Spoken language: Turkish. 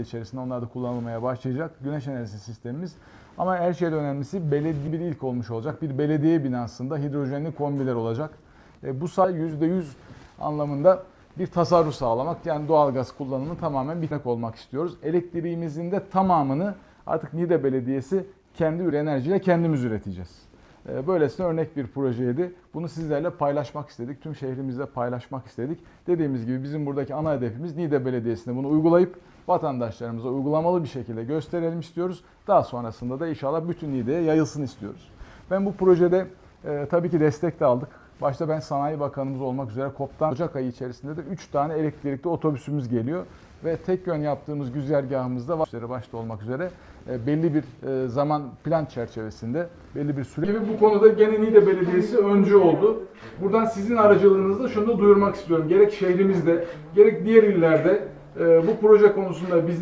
içerisinde onlar da kullanılmaya başlayacak. Güneş enerjisi sistemimiz. Ama her şeyden önemlisi belediye bir ilk olmuş olacak. Bir belediye binasında hidrojenli kombiler olacak. E, bu say %100 anlamında bir tasarruf sağlamak. Yani doğalgaz kullanımı tamamen bitmek olmak istiyoruz. Elektriğimizin de tamamını artık Niğde Belediyesi kendi enerjiyle kendimiz üreteceğiz. E, Böylesine örnek bir projeydi. Bunu sizlerle paylaşmak istedik. Tüm şehrimizde paylaşmak istedik. Dediğimiz gibi bizim buradaki ana hedefimiz Niğde Belediyesi'nde bunu uygulayıp vatandaşlarımıza uygulamalı bir şekilde gösterelim istiyoruz. Daha sonrasında da inşallah bütün Niğde'ye yayılsın istiyoruz. Ben bu projede e, tabii ki destek de aldık. Başta ben Sanayi Bakanımız olmak üzere KOP'tan Ocak ayı içerisinde de 3 tane elektrikli otobüsümüz geliyor. Ve tek yön yaptığımız güzergahımızda başta olmak üzere e, belli bir e, zaman plan çerçevesinde belli bir süre. Gibi bu konuda gene Niğde Belediyesi öncü oldu. Buradan sizin aracılığınızla şunu da duyurmak istiyorum. Gerek şehrimizde gerek diğer illerde bu proje konusunda bizden